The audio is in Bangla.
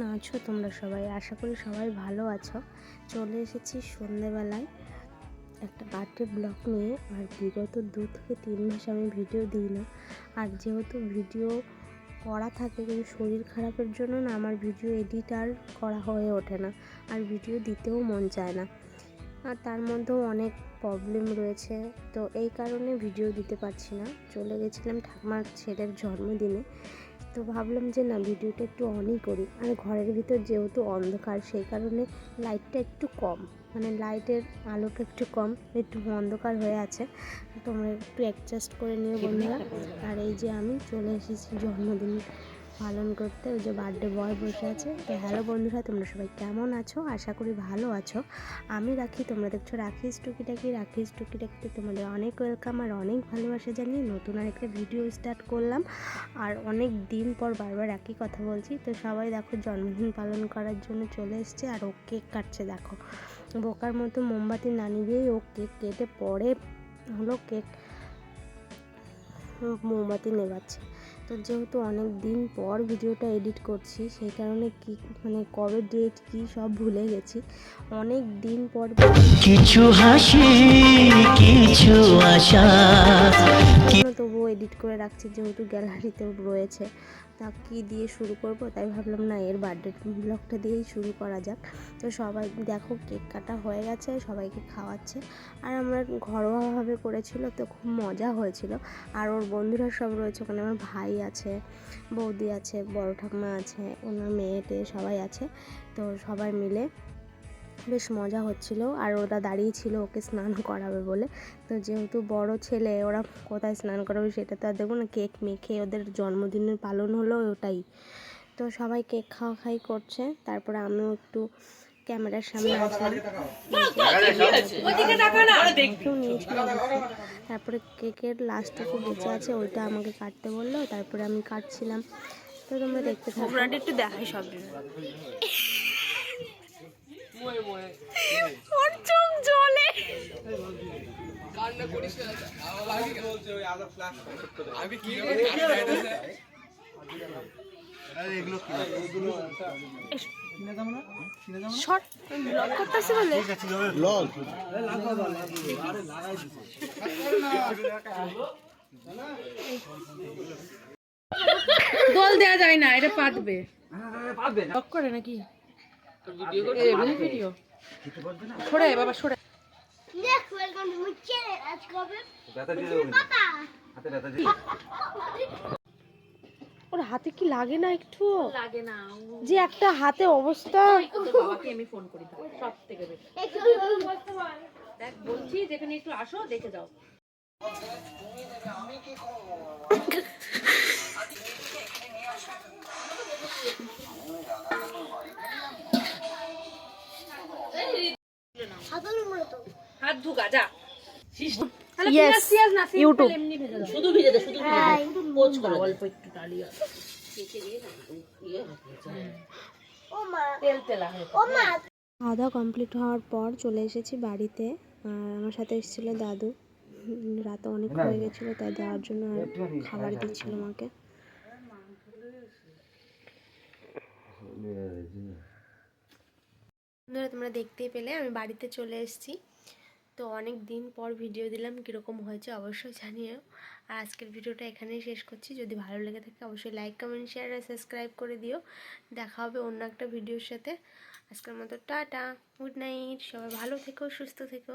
না আছো তোমরা সবাই? আশা করি সবাই ভালো আছো। চলে এসেছি সন্ধেবেলায় একটা বার্থডে ব্লগ নিয়ে। আর বিগত দু থেকে তিন মাস আমি ভিডিও দিই না। আর যেহেতু ভিডিও করা থাকে, কিন্তু শরীর খারাপের জন্য না আমার ভিডিও এডিট আর করা হয়ে ওঠে না। আর ভিডিও দিতেও মন চায় না। আর তার মধ্যেও অনেক প্রবলেম রয়েছে। তো এই কারণে ভিডিও দিতে পারছি না। চলে গেছিলাম ঠাকুমার ছেলের জন্মদিনে। তো ভাবলাম যে না, ভিডিওটা একটু অনই করি। আর ঘরের ভিতর যেহেতু অন্ধকার, সেই কারণে লাইটটা একটু কম। মানে লাইটের আলোটা একটু কম, একটু অন্ধকার হয়ে আছে। তোমরা একটু অ্যাডজাস্ট করে নিও বন্ধুরা। আর এই যে আমি চলে এসেছি জন্মদিন পালন করতে, ওই যে বার্থডে বয় বসে আছে। তো হ্যালো বন্ধুরা, তোমরা সবাই কেমন আছো? আশা করি ভালো আছো। আমি রাখি, তোমরা দেখছ রাখিস টুকিটাকি। রাখিস টুকিটাকিতে তোমাদের অনেক ওয়েলকাম আর অনেক ভালোবাসা জানিয়ে নতুন আর একটা ভিডিও স্টার্ট করলাম। আর অনেক দিন পর বারবার একই কথা বলছি। তো সবাই দেখো, জন্মদিন পালন করার জন্য চলে এসছে আর ও কেক কাটছে, দেখো। বোকার মতো মোমবাতি না নিবেই ও কেক কেটে পরে হলো কেক মোমবাতি নেবাচ্ছে তো যেহেতু অনেক দিন পর ভিডিওটা এডিট করছি সেই কারণে কি মানে কবে ডেট কি সব ভুলে গেছি। অনেক দিন পর কিছু হাসি কিছু আশা তবুও এডিট করে রাখছি যেহেতু গ্যালারিতেও রয়েছে। তা কী দিয়ে শুরু করব? তাই ভাবলাম না এর বার্থডে ব্লগটা দিয়েই শুরু করা যাক। তো সবাই দেখো কেক কাটা হয়ে গেছে সবাইকে খাওয়াচ্ছে। আর আমরা ঘরোয়াভাবে করেছিল তো খুব মজা হয়েছিল। আর ওর বন্ধুরা সব রয়েছে ওখানে আমার ভাই আছে, বৌদি আছে, বড় ঠাকুমা আছে, ওনার মেয়েটে সবাই আছে। তো সবাই মিলে বেশ মজা হচ্ছিল আর ওরা দাঁড়িয়ে ছিল ওকে স্নান করাবে বলে। তো যেহেতু বড় ছেলে, ওরা কোথায় স্নান করাবে সেটা তো আর দেখব না, কেক মেখে ওদের জন্মদিনের পালন হলো ওটাই। তো সবাই কেক খাওয়া খাই করছে, তারপরে আমিও একটু ক্যামেরার সামনে আসলাম অবশ্যই। তারপরে কেকের লাস্টটুকু বেঁচে আছে ওইটা আমাকে কাটতে বলল তারপরে আমি কাটছিলাম। তো তোমরা দেখতে থাকো। একটু দেখাই সব করতেছি বলে দোল দেওয়া যায় না এটা পাতবে। ব্লগ করে নাকি? ভিডিও সরে বাবা সরে। welcome ওর হাতে কি লাগে না একটু? লাগে না যে একটা হাতে অবস্থা। বাবাকে আমি ফোন করি সব থেকে বেশি। দেখ বলছি যেখানে একটু আসো দেখে যাও। হাত ধুগা যা। Yes, YouTube. শুধু ভিজে দে শুধু পোচ করো অল্প একটু ডালিয়া তেল খাওয়া কমপ্লিট হওয়ার পর চলে এসেছি বাড়িতে। আর আমার সাথে এসেছিল দাদু। রাতে অনেক হয়ে গেছিল তাই দেওয়ার জন্য আর খাবার দিচ্ছিল আমাকে। বন্ধুরা তোমরা দেখতেই পেলে আমি বাড়িতে চলে এসেছি। তো অনেক দিন পর ভিডিও দিলাম, কীরকম হয়েছে অবশ্যই জানিও। আর আজকের ভিডিওটা এখানেই শেষ করছি। যদি ভালো লেগে থাকে অবশ্যই লাইক কমেন্ট শেয়ার আর সাবস্ক্রাইব করে দিও। দেখা হবে অন্য একটা ভিডিওর সাথে। আজকের মতো টাটা গুড নাইট সবাই ভালো থেকো, সুস্থ থেকো।